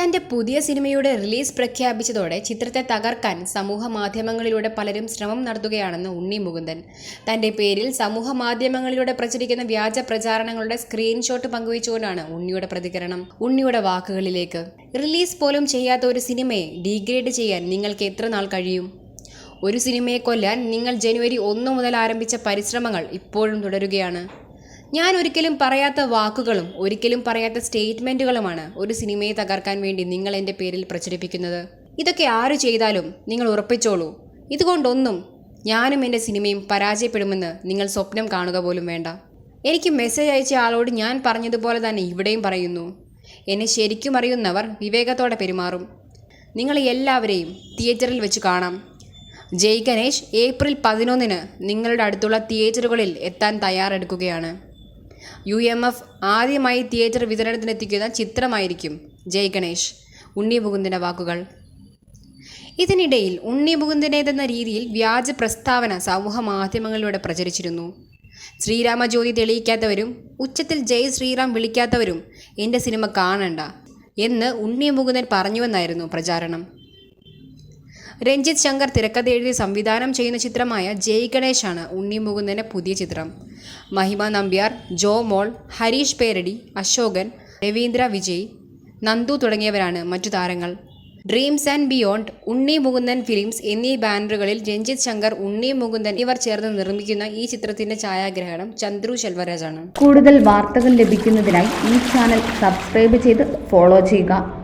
തന്റെ പുതിയ സിനിമയുടെ റിലീസ് പ്രഖ്യാപിച്ചതോടെ ചിത്രത്തെ തകർക്കാൻ സമൂഹ മാധ്യമങ്ങളിലൂടെ പലരും ശ്രമം നടത്തുകയാണെന്ന് ഉണ്ണി മുകുന്ദൻ. തന്റെ പേരിൽ സമൂഹ മാധ്യമങ്ങളിലൂടെ പ്രചരിക്കുന്ന വ്യാജ പ്രചാരണങ്ങളുടെ സ്ക്രീൻഷോട്ട് പങ്കുവച്ചുകൊണ്ടാണ് ഉണ്ണിയുടെ പ്രതികരണം. ഉണ്ണിയുടെ വാക്കുകളിലേക്ക് റിലീസ് പോലും ചെയ്യാത്ത ഒരു സിനിമയെ ഡീഗ്രേഡ് ചെയ്യാൻ നിങ്ങൾക്ക് എത്ര നാൾ കഴിയും? ഒരു സിനിമയെ കൊല്ലാൻ നിങ്ങൾ ജനുവരി ഒന്നു മുതൽ ആരംഭിച്ച പരിശ്രമങ്ങൾ ഇപ്പോഴും തുടരുകയാണ്. ഞാൻ ഒരിക്കലും പറയാത്ത വാക്കുകളും ഒരിക്കലും പറയാത്ത സ്റ്റേറ്റ്മെന്റുകളുമാണ് ഒരു സിനിമയെ തകർക്കാൻ വേണ്ടി നിങ്ങൾ എന്റെ പേരിൽ പ്രചരിപ്പിക്കുന്നത്. ഇതൊക്കെ ആര് ചെയ്താലും നിങ്ങൾ ഉറപ്പിച്ചോളൂ. ഇതുകൊണ്ടൊന്നും ഞാനും എന്റെ സിനിമയും പരാജയപ്പെടുമെന്ന് നിങ്ങൾ സ്വപ്നം കാണുക പോലും വേണ്ട. എനിക്ക് മെസ്സേജ് അയച്ച ആളോട് ഞാൻ പറഞ്ഞതുപോലെ തന്നെ ഇവിടെയും പറയുന്നു. എന്നെ ശരിക്കും അറിയുന്നവർ വിവേകത്തോടെ പെരുമാറും. നിങ്ങൾ എല്ലാവരെയും തിയേറ്ററിൽ വെച്ച് കാണാം. ജയ് ഗണേഷ് ഏപ്രിൽ പതിനൊന്നിന് നിങ്ങളുടെ അടുത്തുള്ള തിയേറ്ററുകളിൽ എത്താൻ തയ്യാറെടുക്കുകയാണ്. യു എം എഫ് ആദ്യമായി തിയേറ്റർ വിതരണത്തിനെത്തിക്കുന്ന ചിത്രമായിരിക്കും. ജയ് ഗണേഷ് ഉണ്ണി മുകുന്ദന്റെ വാക്കുകൾ. ഇതിനിടയിൽ ഉണ്ണി മുകുന്ദനേതെന്ന രീതിയിൽ വ്യാജ പ്രസ്താവന സമൂഹ മാധ്യമങ്ങളിലൂടെ പ്രചരിച്ചിരുന്നു. ശ്രീരാമ ജ്യോതി തെളിയിക്കാത്തവരും ഉച്ചത്തിൽ ജയ് ശ്രീറാം വിളിക്കാത്തവരും എന്റെ സിനിമ കാണണ്ട എന്ന് ഉണ്ണി മുകുന്ദൻ പറഞ്ഞുവെന്നായിരുന്നു പ്രചാരണം. രഞ്ജിത്ത് ശങ്കർ തിരക്കഥ എഴുതി സംവിധാനം ചെയ്യുന്ന ചിത്രമായ ജയ് ഗണേശാണ് ഉണ്ണി മുകുന്ദന്റെ പുതിയ ചിത്രം. മഹിമ നമ്പ്യാർ ജോ മോൾ ഹരീഷ് പേരടി അശോകൻ രവീന്ദ്ര വിജയ് നന്ദു തുടങ്ങിയവരാണ് മറ്റു താരങ്ങൾ. Dreams and beyond Unni Mukundan films എന്നീ ബാനറുകളിൽ രഞ്ജിത് ശങ്കർ ഉണ്ണി മുകുന്ദൻ ഇവർ ചേർന്ന് നിർമ്മിക്കുന്ന ഈ ചിത്രത്തിന്റെ ഛായാഗ്രഹണം ചന്ദ്രു ശെൽവരാജാണ്. കൂടുതൽ വാർത്തകൾ ലഭിക്കുന്നതിനായി ഈ ചാനൽ സബ്സ്ക്രൈബ് ചെയ്ത് ഫോളോ ചെയ്യുക.